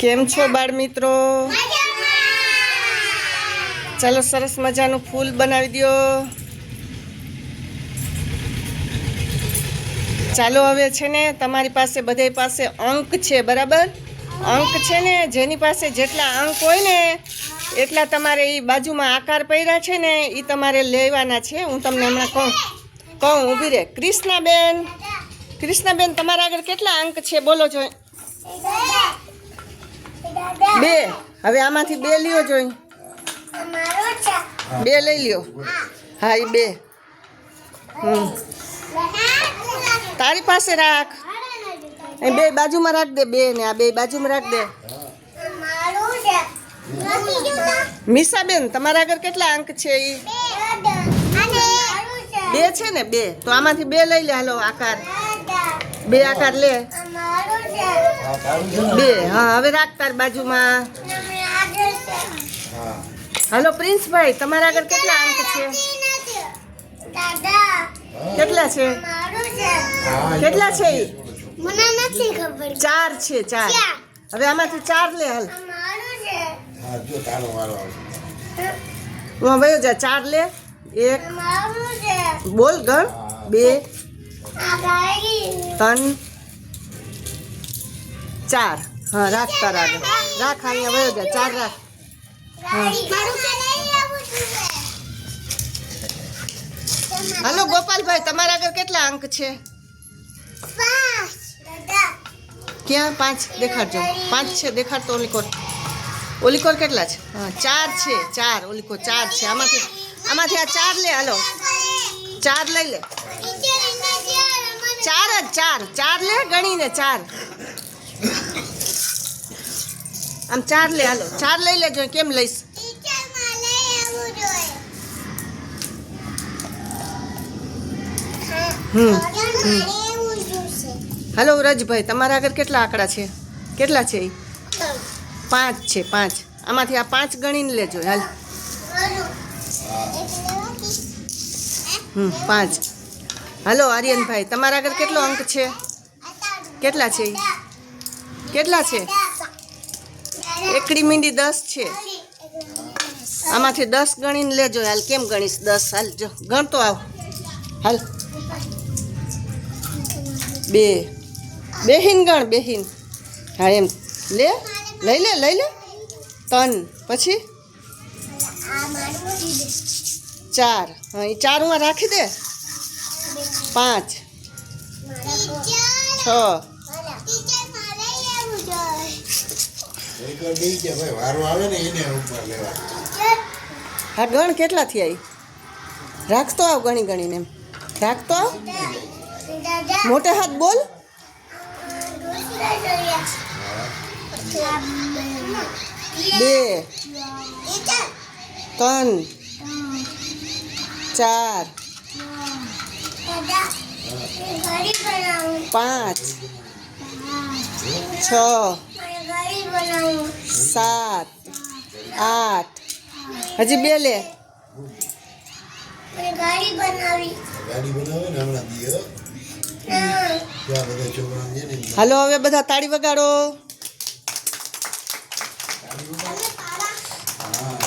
કેમ છો બાળ મિત્રો ચાલો સરસ મજાનું ફૂલ બનાવી દો ચાલો હવે છે ને તમારી પાસે બધાય પાસે અંક છે બરાબર? અંક છે ને જેની પાસે જેટલા અંક હોય ને એટલા તમારે એ બાજુમાં આકાર પડ્યા છે ને એ તમારે લેવાના છે. હું તમને હમણાં કહું કહું ઊભી રહે કૃષ્ણાબેન કૃષ્ણાબેન તમારા આગળ કેટલા અંક છે? બોલો જો બે. હવે આમાંથી બે લ્યો જોઈ. બે લઈ લ્યો. હા એ બે. તારી પાસે રાખ. બે બાજુમાં રાખ દે બે ને આ બે બાજુમાં રાખ દે. મીસાબેન તમારા આગળ કેટલા અંક છે એ બે છે ને બે. તો આમાંથી બે લઈ લે હાલો આકાર. બે આકાર લે. બે. હા, હવે રાખ તાર બાજુમાં. હાલો, પ્રિન્સભાઈ, તમારા આગળ કેટલા અંક છે? કેટલા છે? કેટલા છે? મને ચાર છે, ચાર. હવે આમાંથી ચાર લે, હાલ. હા, વયો ચાર લે. એક. બોલ, ગણ. બે. ત્રણ ચાર. હા રાખ તારા આગળ. રાખ. અહીંયા વયો જા. ચાર રાખ. હાલો ગોપાલભાઈ તમારા આગળ કેટલા અંક છે? ક્યાં? પાંચ. દેખાડજો. પાંચ છે. દેખાડતો ઓલિકોર. ઓલિકોર કેટલા છે? હા ચાર છે. ચાર. ઓલિકોર ચાર છે. આમાંથી આમાંથી આ ચાર લે. હાલો. ચાર લઈ લે. ચાર ચાર લે ગણીને ચાર. આમ ચાર લે હાલો ચાર લઈ લેજો કેમ લઈશ? હમ હાલો વ્રજભાઈ તમારા આગળ કેટલા આંકડા છે? કેટલા છે એ? પાંચ છે પાંચ. આમાંથી આ પાંચ ગણીને લેજો હાલ. હમ પાંચ. હાલો, આર્યનભાઈ, તમારા આગળ કેટલો અંક છે? કેટલા છે? કેટલા છે? એકડી મીંડી દસ છે. આમાંથી દસ ગણીને લેજો. હાલ કેમ ગણીશ? દસ. હાલ જો, ગણતો આવ. હાલ. બે. બેહીન ગણ, બેહીન. હા, એમ. લે, લઈ લે લઈ લે. ત્રણ. પછી? ચાર. હા, એ ચાર હું રાખી દે? પાંચ છ હા ગણ કેટલા થયા રાખતો આવ ગણી ગણીને. એમ રાખતો મોટે હાથ બોલ. બે ત્રણ ચાર પાંચ છ ગાડી બનાવું સાત આઠ હજી બે લે મને ગાડી બનાવી ગાડી બનાવે ને હમણાં દી હો. ના. ત્યાં બધા છોકરા છે ને હાલો હવે બધા તાળી વગાડો ગાડી બનાવે